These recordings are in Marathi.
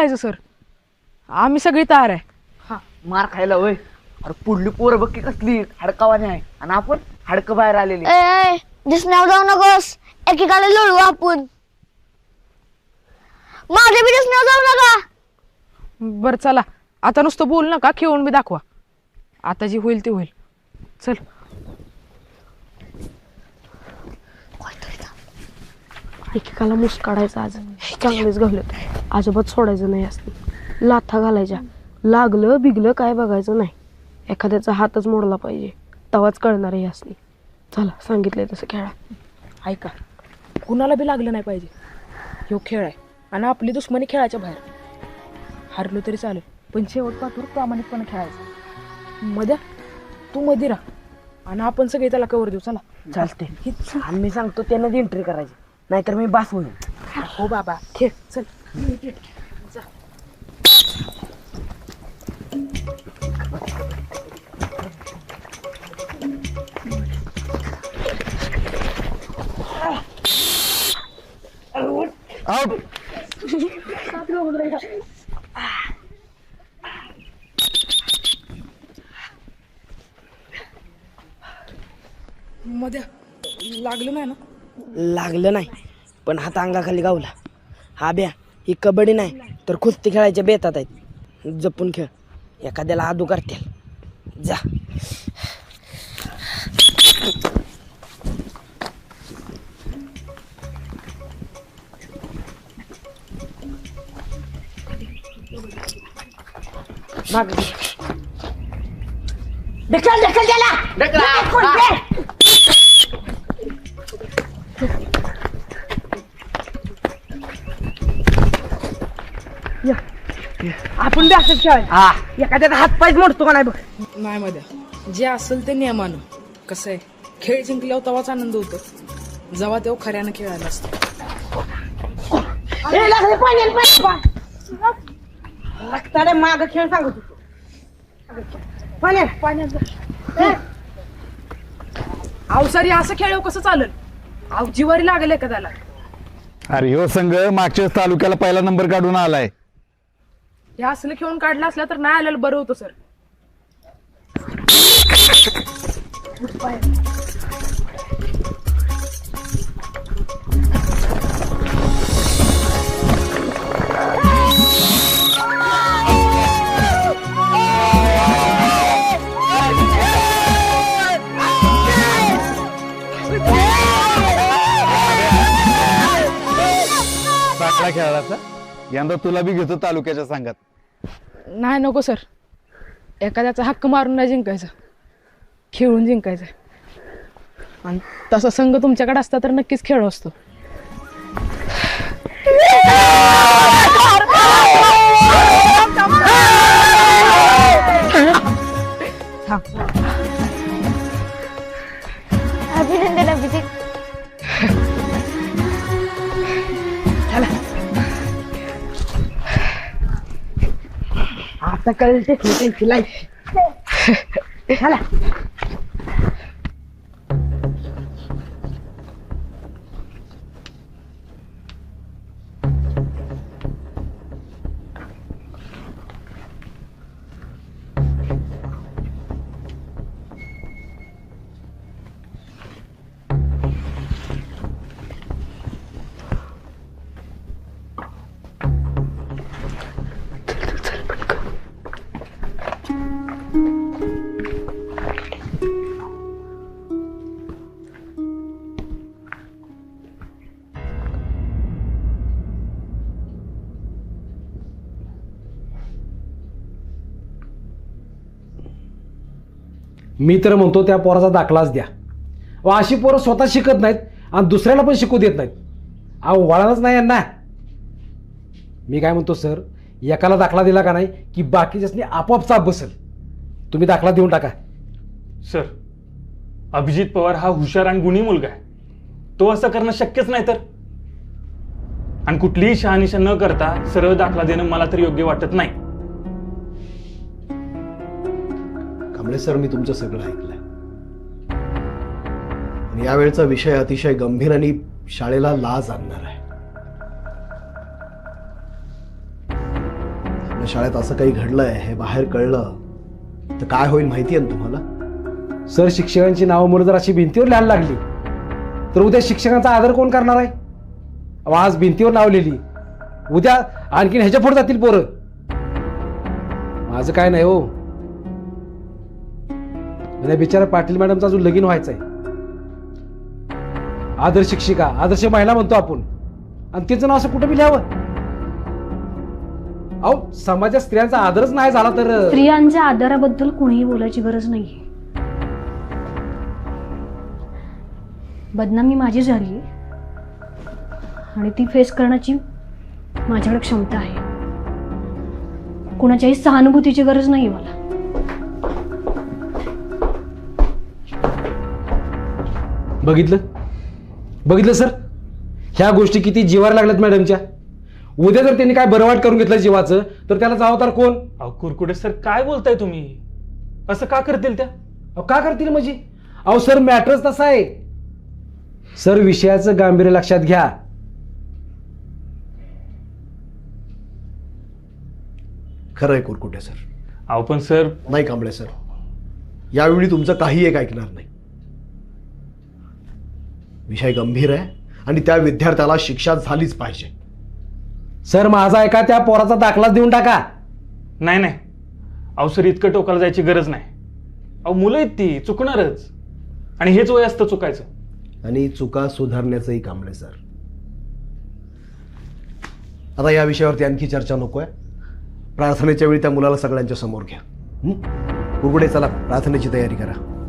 खेळायचं सर. आम्ही सगळी तयार आहे. हा मार खायला होय अरे पुढली पोरं बघ की कसली हाडकावाने आहे. आणि आपण हाडकं बाहेर आलेली. ए दिसण्यावर जाऊ नकोस. एकेकाला लोळू आपण. माझ्या बी दिसण्यावर जाऊ नका. बरं चला. आता नुसतं बोल नका खेळून बी दाखवा. आता जी होईल ते होईल. चल. एकेकाला मुस काढायचा आज. चांगलेच घालत अजिबात सोडायचं नाही असते लाथा घालायच्या. लागलं बिगलं काय बघायचं नाही. एखाद्याचा हातच मोडला पाहिजे. तवाच कळणार आहे असली चला सांगितलंय तसं खेळा. ऐका कुणाला बी लागलं नाही पाहिजे. ह्यो खेळ आहे. आणि आपली दुश्मनी खेळायच्या बाहेर. हारलो तरी चालेल. पण शेवट पाठवर प्रामाणिकपणे खेळायचं. मध्या तू मध्ये राहा. आणि आपण सगळे त्याला कवर देऊ. चला. चालते मी सांगतो त्यांना एंट्री करायची. नाहीतर मी बास होईल हो बाबा खेळ चल. आउट मध्या लागलं नाही ना? लागलं नाही. पण हात अंगाखाली गावला. हा ब्या ही कबड्डी नाही तर कुस्ती खेळायच्या बेतात आहेत. जपून खेळ. एखाद्याला आदू करतील. जा. माग ढकल ढकल त्याला. आपण बी असंच खेळाय हा. एखाद्याचा हात पायच मोडतो का नाही बघ. नाही मध्या जे असेल ते नियमानं. कसं आहे? खेळ जिंकल्यावर तेव्हाच आनंद होतो. जेव्हा तेव्हा खऱ्यानं खेळायला असतं. लागता माग खेळ सांगत होतो. पाण्या अवसारी असं खेळ कसं चालेल? अव जिवारी लागेल का त्याला अरे ह्यो संघ मागच्याच तालुक्याला पहिला नंबर काढून आलाय. हे असलं खेळून काढलं असलं तर नाही आलेलं बरं होतं सर. खेळाचा यंदा तुला बी घेतो तालुक्याच्या संघात नाही नको सर. एखाद्याचा हक्क मारून नाही जिंकायचं. खेळून जिंकायचं आणि तसा संघ तुमच्याकडे असता तर नक्कीच खेळ असतो. आता कळेल ते त्यांची लाईफ चला मी तर म्हणतो त्या पोराचा दाखलाच द्या. व अशी पोरं स्वतः शिकत नाहीत आणि दुसऱ्याला पण शिकू देत नाहीत. अहो वळणच नाही यांना. मी काय म्हणतो सर एकाला दाखला दिला का नाही की बाकीच्यासनी आपोआप चाप बसेल. तुम्ही दाखला देऊन टाका. सर अभिजित पवार हा हुशार आणि गुणी मुलगा आहे. तो असं करणं शक्यच नाही तर. आणि कुठलीही शहानिशा न करता सरळ दाखला देणं मला तर योग्य वाटत नाही. कांबळे सर मी तुमचं सगळं ऐकलंय. आणि यावेळचा विषय अतिशय गंभीर आणि शाळेला लाज आणणार आहे. आपल्या शाळेत असं काही घडलंय हे बाहेर कळलं तर काय होईल माहिती आहे ना तुम्हाला? सर शिक्षकांची नावं मुलं जर अशी भिंतीवर लिहायला लागली तर उद्या शिक्षकांचा आदर कोण करणार आहे? अहो, आज भिंतीवर नाव लिहिली उद्या आणखीन ह्याच्या पुढे जातील पोरं. माझं काय नाही हो. उद्या बिचारा पाटील मॅडमचं अजून लगीन व्हायचं आहे आदर्श शिक्षिका आदर्श महिला म्हणतो आपण. आणि तिचं नाव असं कुठं बी लिहावं? अहो समाजात स्त्रियांचा आदरच नाही झाला तर स्त्रियांच्या आदराबद्दल कुणीही बोलायची गरज नाही. बदनामी माझी झाली. आणि ती फेस करण्याची माझ्याकडे क्षमता आहे. कुणाच्याही सहानुभूतीची गरज नाही मला. बघितलं? बघितलं सर? ह्या गोष्टी किती जीवार लागल्यात मॅडमच्या. उद्या जर त्यांनी काय बरं वाट करून घेतलं जीवाचं तर त्याला जबाबदार कोण? अहो कुरकुटे सर काय बोलताय तुम्ही? असं का करतील त्या? अहो, का करतील म्हणजे? अहो सर मॅटरच तसा आहे. सर विषयाचं गांभीर्य लक्षात घ्या. खरं आहे कुरकुटे सर. अहो पण सर नाही कांबळे सर. यावेळी तुमचं काही एक ऐकणार नाही. विषय गंभीर आहे आणि त्या विद्यार्थ्याला शिक्षा झालीच पाहिजे. सर माझा एका त्या पोराचा दाखलाच देऊन टाका. नाही नाही. अहो सर इतकं टोकाला जायची गरज नाही. अहो मुलं आहेत ती चुकणारच. आणि हेच वय असतं चुकायचं. आणि चुका सुधारण्याचंही कांबळे सर. आता या विषयावरती आणखी चर्चा नको आहे प्रार्थनेच्या वेळी त्या मुलाला सगळ्यांच्या समोर घ्या. हं? कुरकुडे चला प्रार्थनेची तयारी करा.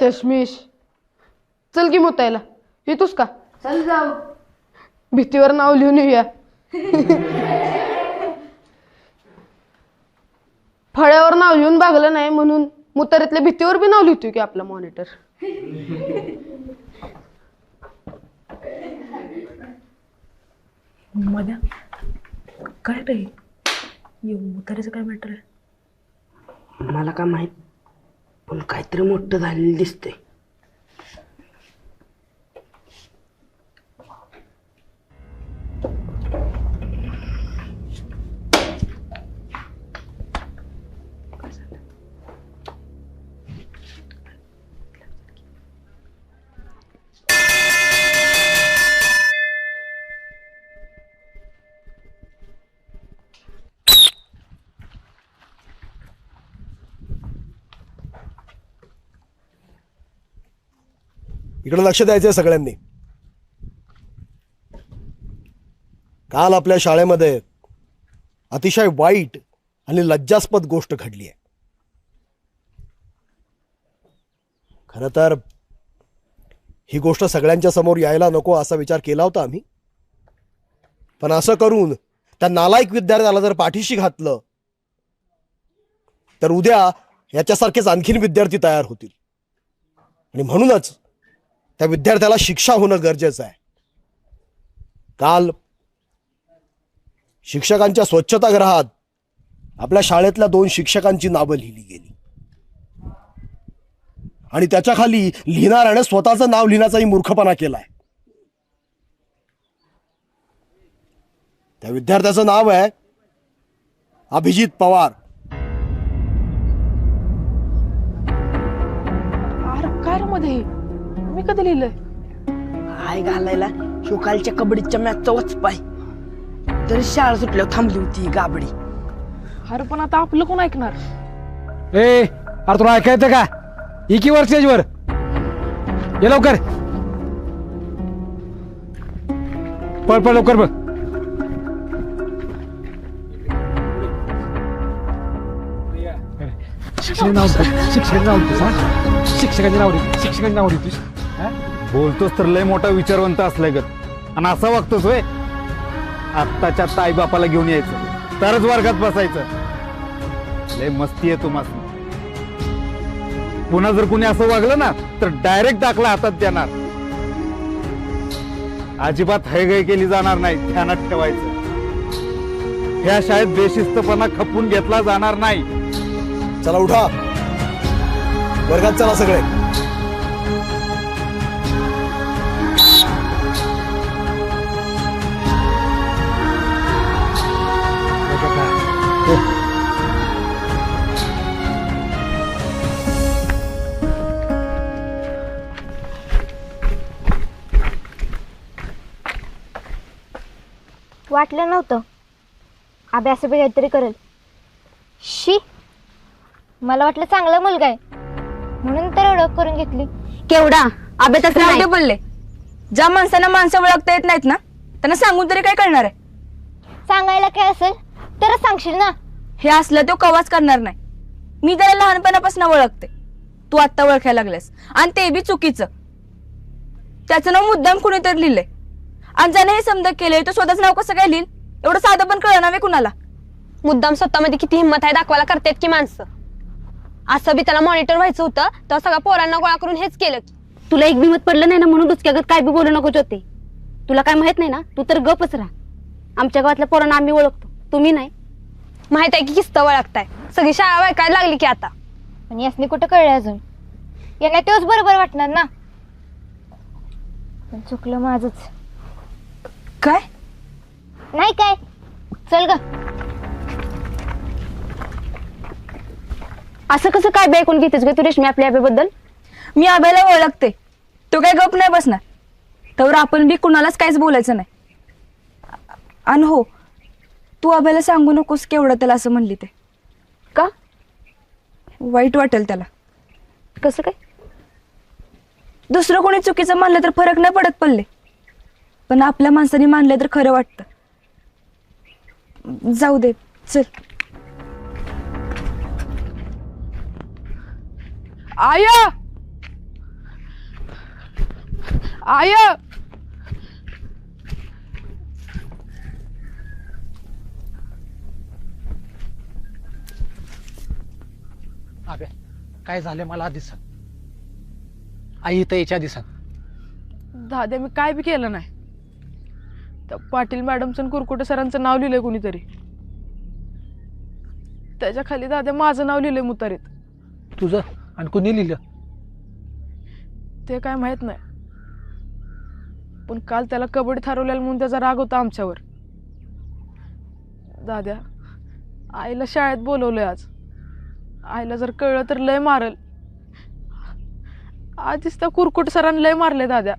चष्मीश. चल की मुतायला. येतोस का? चल जाऊ. भीतीवर नाव लिहून येऊया. फळ्यावर नाव लिहून भागलं नाही म्हणून मुतारीतल्या भीतीवर बी नाव लिहितोय की आपला मॉनिटर. मध्या काय रे? उतारायचं काय मॅटर आहे? मला काय माहीत पण काहीतरी मोठं झालेलं दिसतंय. इकडे लक्ष द्यायचंय सगळ्यांनी. काल आपल्या शाळेमध्ये अतिशय वाईट आणि लज्जास्पद गोष्ट घडली आहे. खरं तर ही गोष्ट सगळ्यांच्या समोर यायला नको असा विचार केला होता आम्ही. पण असं करून त्या नालायक विद्यार्थ्याला जर पाठीशी घातलं तर उद्या याच्यासारखेच आणखीन विद्यार्थी तयार होतील. आणि म्हणूनच त्या विद्यार्थ्याला शिक्षा होणं गरजेचं आहे. काल शिक्षकांच्या स्वच्छतागृहात आपल्या शाळेतल्या दोन शिक्षकांची नावं लिहिली गेली. आणि त्याच्याखाली लिहिणाऱ्याने स्वतःचं नाव लिहिण्याचाही मूर्खपणा केलाय. त्या विद्यार्थ्याचं नाव आहे अभिजित पवार. मध्ये? मी कधी लिहिलंय? हाय घालायला शिवकालच्या कबड्डीच्या मॅचचा वचपाय तरी शाळा सुटल्यावर थांबली होती गाबडी. अरे पण आता आपलं कोण ऐकणार? ए अरे तुला ऐकायचं का? इकी वर स्टेजवर ये लवकर. पळ पळ लवकर बघ. शिक्षकाचे नाव शिक्षकाचे नाव? शिक्षकाचे नाव शिक्षकाचे नाव लिहितोस, हा? बोलतोस तर लय मोठा विचारवंत असलाय गत आणि असा वागतोस वय आत्ताच्या ताई बापाला घेऊन यायचं. तरच वर्गात बसायचं. लय मस्ती आहे तुम्हाला पुन्हा जर कुणी असं वागलं ना तर डायरेक्ट दाखला हातात देणार. अजिबात हैगय केली जाणार नाही ध्यानात ठेवायचं. ह्या शाळेत बेशिस्तपणा खपून घेतला जाणार नाही. चला उठा. वर्गात चला सगळे. वाटलं नव्हतं. अभ्यास बी काहीतरी करेल. शी मला वाटलं चांगला मुलगा आहे. म्हणून तर ओळख करून घेतली. केवढा? अभ्यास नाही. बोलले. ज्या माणसांना माणसं ओळखता येत नाहीत ना त्यांना सांगून तरी काय करणार आहे? सांगायला काय असेल तरच सांगशील ना. हे असलं तो कवाच करणार नाही. मी त्याला लहानपणापासून ओळखते. तू आत्ता ओळखायला लागल्यास आणि ते बी चुकीचं. त्याचं नाव मुद्दाम कुणीतरी लिहिलंय. आणि ज्याने हे समजा केलंय तो स्वतःच नाव कसं काय लिहिल एवढं साधं पण कळलं नव्हे कुणाला? मुद्दाम स्वतःमध्ये किती हिंमत आहे दाखवायला करतात की माणसं? असं बी त्याला मॉनिटर व्हायचं होतं तर सगळ्या पोरांना गोळा करून हेच केलं की. तुला एक बिमत पडलं नाही ना म्हणून दुसऱ्यागत काय बी बोलू नकोच होते तुला काय माहीत नाही ना? तू तर गपच राहा. आमच्या गावातल्या पोरांना आम्ही ओळखतो. तुम्ही नाही. माहीत आहे की किस्त ओळखताय सगळी शाळा वायकायला लागली की आता. पण यासनी कुठं कळलं अजून? यांना तेच बरोबर वाटणार ना? पण चुकलं माझच. काय? नाही काय. चल ग. असं कसं काय बे ऐकून घेतेस ग तू रेशमी आपल्या अभ्याबद्दल मी अभ्याला ओळखते. तो काय गप नाही बसणार. तर आपण बी कुणालाच काहीच बोलायचं नाही. आणि हो तू अभ्याला सांगू नकोस केवढं त्याला असं म्हणली ते. का? वाईट वाटेल त्याला. कसं काय? दुसरं कोणी चुकीचं मानलं तर फरक नाही पडत पडले पण आपल्या माणसाने मानलं तर खरं वाटतं. जाऊ दे चल. आय! आय! अबे काय झालं मला आधीच आई इथं याच्या आधी सांग. दाद्या मी काय बी केलं नाही. त्या पाटील मॅडमचं आणि कुरकुटे सरांचं नाव लिहिलंय कुणीतरी. त्याच्याखाली दाद्या माझं नाव लिहिलंय मुतारीत. तुझं? आणि कुणी लिहिलं? ते काय माहीत नाही. पण काल त्याला कबड्डी थारवलेला म्हणून त्याचा राग होता आमच्यावर. दाद्या आईला शाळेत बोलवलंय आज. आईला जर कळलं तर लय मारल. आधीच त्या कुरकुट सरांनी लय मारले दाद्या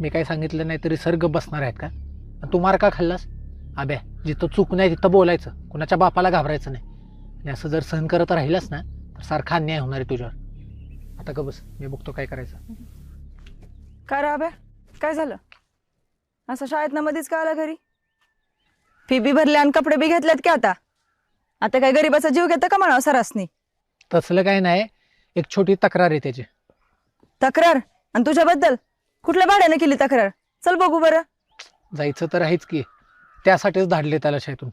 मी काय सांगितलं नाही तरी सर्ग बसणार आहेत का? आणि तू मार का खाल्लास? अबे जिथं चूक नाही तिथं बोलायचं. कुणाच्या बापाला घाबरायचं नाही. आणि असं जर सहन करत राहिलास ना तर सारखा अन्याय होणार आहे तुझ्यावर. आता का बस मी बघतो काय करायचं. काय राब्या काय झालं? असं शाळेत ना मध्येच का आला घरी? फी बी भरले आणि कपडे बी घेतलेत की आता? आता काय गरीबाचा जीव घेतं का म्हणा सरासनी? तसलं काय नाही. एक छोटी तक्रार आहे त्याची. तक्रार? आणि तुझ्याबद्दल? कुठल्या भाड्याने केली तक्रार? चल बघू बरं. जायचं तर आहेच की. त्यासाठीच धाडले त्याला शाळेतून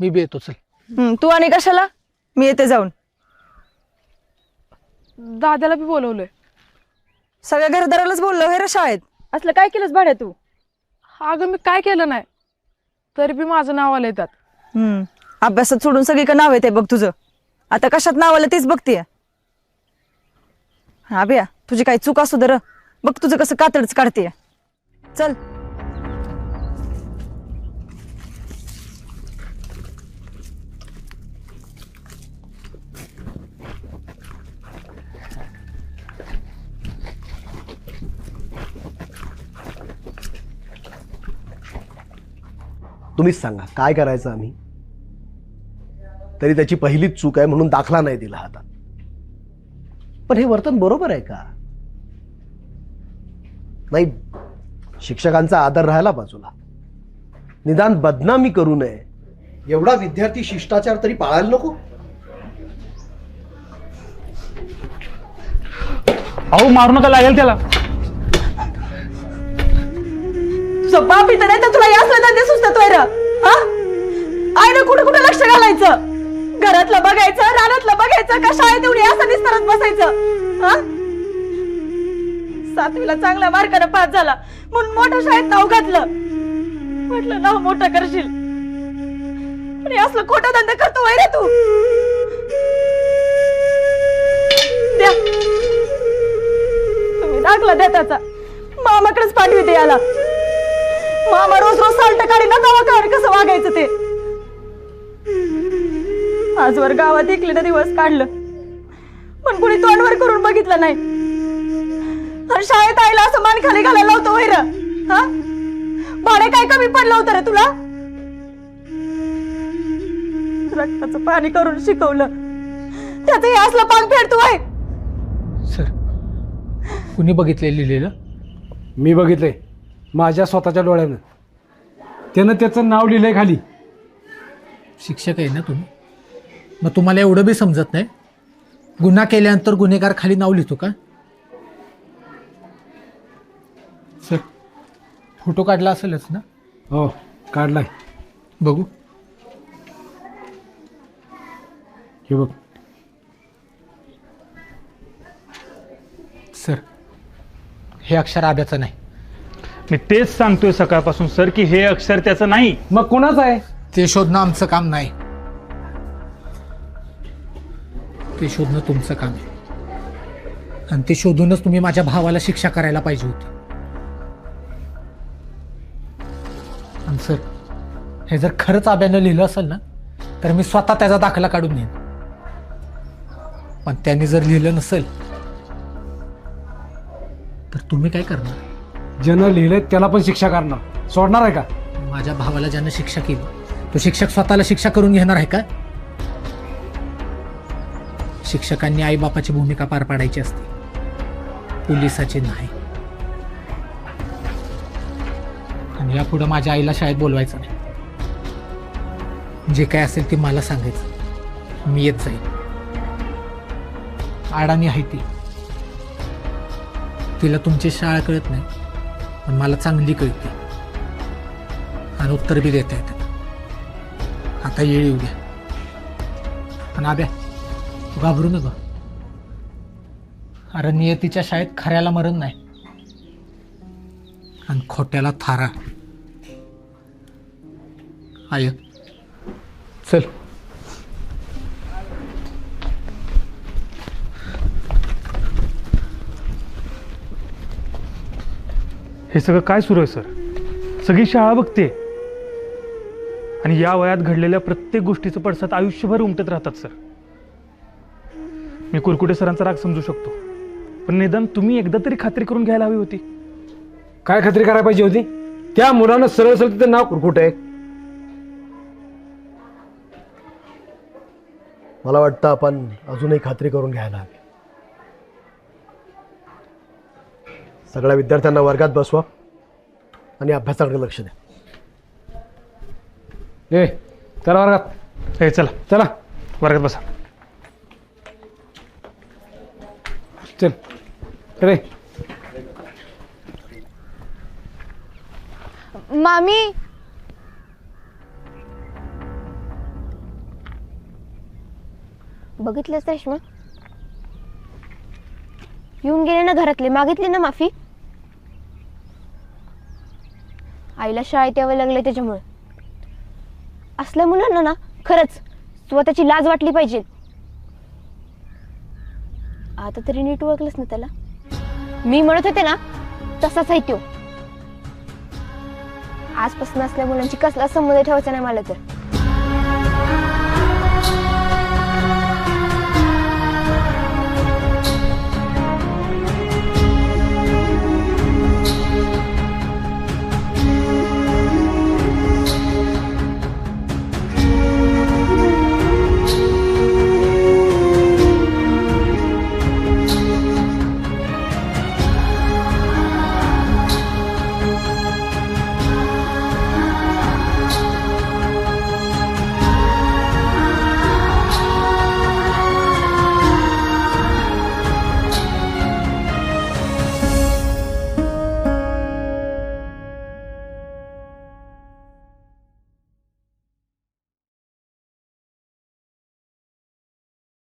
मी बी येतो चल. हं, तू आणि कशाला? मी येते जाऊन. दाद्याला बी बोलवलंय. सगळ्या घरदारालाच बोललो हे रे शाळेत. असलं काय केलंस भाड्या तू? अगं मी काय केलं नाही. तरी बी माझं नाव आलंय त्यात. हम्म अभ्यासात सोडून सगळीकडे नाव येते बघ तुझं. आता कशात नाव आलं तेच बघतीये. हा बिया तुझी काही चूक असू दर बघ तुझं कसं कातडच काढते. चल. तुम्हीच सांगा काय करायचं आम्ही? तरी त्याची पहिलीच चूक आहे म्हणून दाखला नाही दिला हातात. पण हे वर्तन बरोबर आहे का? नाही शिक्षकांचा आदर राहायला बाजूला. निदान बदनामी करू नये. एवढा विद्यार्थी शिष्टाचार तरी पाळायला नको. अहो मारू नका लागेल त्याला. तुझं बाप इथं नाही तर तुला या धंदे सुचतोय र हा? आईनं कुठं कुठं लक्ष घालायचं? घरातलं बघायचं रानातलं बघायचं का शाळेत एवढी असं निस्तारत बसायचं? हा? सातवीला चांगल्या मार्काने पास झाला. म्हणून मोठ्या शाळेत नाव घातलं. म्हटलं नाव मोठं करशील. आणि असलं खोटा धंदा करतो वय रे तू. द्या. तुम्ही दाखला द्या त्याचा. मामाकडेच पाठविते याला. मामा रोज रोज साल्ट काढी ना तवा काढ कसं वागायचं ते. आजवर गावात एकलीनं दिवस काढलं. पण कुणी तोंडवर करून बघितलं नाही. शाळेत आईला असं मान खाली घालायला लावतो वैर. हा? भाडे काय कमी पडलं होतं रे तुला? रक्ताचं पाणी करून शिकवलं. त्याचं हे असलं पांग फेडतो आहे सर कुणी बघितले लिहिलेलं? मी बघितलंय. माझ्या स्वतःच्या डोळ्यानं. त्यानं त्याचं नाव लिहिलंय खाली. शिक्षक आहे ना तुम्ही? मग तुम्हाला एवढं बी समजत नाही? गुन्हा केल्यानंतर गुन्हेगार खाली नाव लिहितो का? फोटो काढला असेलच ना? हो काढलाय. बघू. हे बघ. सर हे अक्षर आब्याचं नाही. मी तेच सांगतोय सकाळपासून सर की हे अक्षर त्याचं नाही. मग कोणाचं आहे? ते शोधणं आमचं काम नाही. ते शोधणं तुमचं काम आहे. आणि ते शोधूनच तुम्ही माझ्या भावाला शिक्षा करायला पाहिजे होती. सर हे जर खरंच आब्यानं लिहिलं असेल ना तर मी स्वतः त्याचा दाखला काढून येईन पण त्यांनी जर लिहिलं नसेल तर तुम्ही काय करणार? ज्यानं लिहिलंय त्याला पण शिक्षा करणार. सोडणार आहे का? माझ्या भावाला ज्यानं शिक्षा केली तो शिक्षक स्वतःला शिक्षा करून घेणार आहे का? शिक्षकांनी आईबापाची भूमिका पार पाडायची असते. पोलिसाची नाही. आणि यापुढं माझ्या आईला शाळेत बोलवायचं नाही. जे काय असेल ते मला सांगायचं. मी येत जाईल अडाणी आहे ती. तिला तुमची शाळा कळत नाही पण मला चांगली कळते. आणि उत्तर बी देता येतात आता येळ येऊ द्या. आणि आब्या तू घाबरू नका. अरे नियतीच्या शाळेत खऱ्याला मरण नाही. आणि खोट्याला थारा. आय चल. हे सगळं काय सुरू आहे सर? सगळी शाळा बघते. आणि या वयात घडलेल्या प्रत्येक गोष्टीचं पडसाद आयुष्यभर उमटत राहतात सर. मी कुरकुटे सरांचा राग समजू शकतो. पण निदान तुम्ही एकदा तरी खात्री करून घ्यायला हवी होती. काय खात्री करायला पाहिजे होती? त्या मुलानं सरळ सरळ तिचं नाव कुरकुट. आहे मला वाटतं आपण अजूनही खात्री करून घ्यायला हवी. सगळ्या विद्यार्थ्यांना वर्गात बसवा आणि अभ्यासाकडे लक्ष द्या. ए चला वर्गात. हे चला. चला. वर्गात बसा. चल. रे मामी बघितलंच रेश्मा? येऊन गेले ना घरातले मागितली ना माफी? आईला शाळेत यावं लागलं त्याच्यामुळे. असल्या मुलांना ना खरंच स्वतःची लाज वाटली पाहिजे. आता तरी नीट ओळखलंच ना त्याला? मी म्हणत होते ना तसाच आहे तो. आजपासून असल्या मुलांची कसला संबंध ठेवायचा नाही मला तर.